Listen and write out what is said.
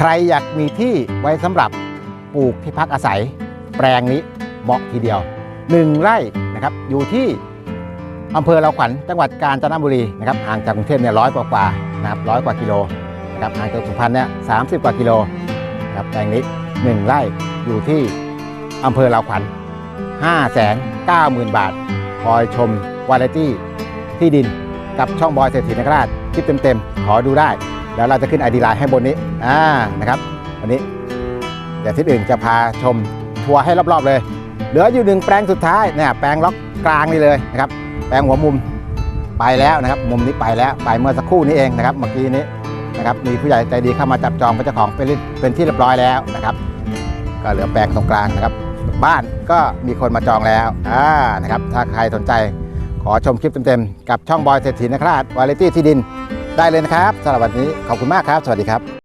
ใครอยากมีที่ไว้สำหรับปลูกที่พักอาศัย แปลงนี้เหมาะทีเดียวหนึ่งไร่นะครับอยู่ที่อำเภอเราขวัญจังหวัดกาญจนบุรีนะครับห่างจากกรุงเทพเนี่ยร้อยกว่าๆนะครับร้อยกว่ากิโลนะครับห่างจากสุพรรณเนี่ยสามสิบกว่ากิโลนะครับแปลงนี้หนึ่งไร่อยู่ที่อำเภอเราขวัญห้าแสนเก้าหมื่นบาท คอยชมวาไรตี้ที่ดินกับช่องบอยเศรษฐีนคราชคลิปเต็มๆ ขอดูได้ แล้วเราจะขึ้นไอดีไลน์ให้บนนี้ อ่านะครับวันนี้เดี๋ยวทิศอื่นจะพาชมทัวร์ให้รอบๆเลย เหลืออยู่หนึ่งแปลงสุดท้ายเนี่ยแปลงล็อกกลางนี่เลยนะครับแปลงหัวมุมไปแล้วนะครับ มุมนี้ไปแล้วไปเมื่อสักครู่นี้เองนะครับเมื่อกี้นี้นะครับมีผู้ใหญ่ใจดีเข้ามาจับจองเป็นเจ้าของเป็นที่เป็นที่เรียบร้อยแล้วนะครับ ก็เหลือแปลงตรงกลางนะครับ บ้านก็มีคนมาจองแล้วอ่านะครับถ้าใครสนใจขอชมคลิปเต็มๆกับช่องบอยเศรษฐีนคราชวาไรตี้ที่ดินได้เลยนะครับสำหรับวันนี้ขอบคุณมากครับ สวัสดีครับ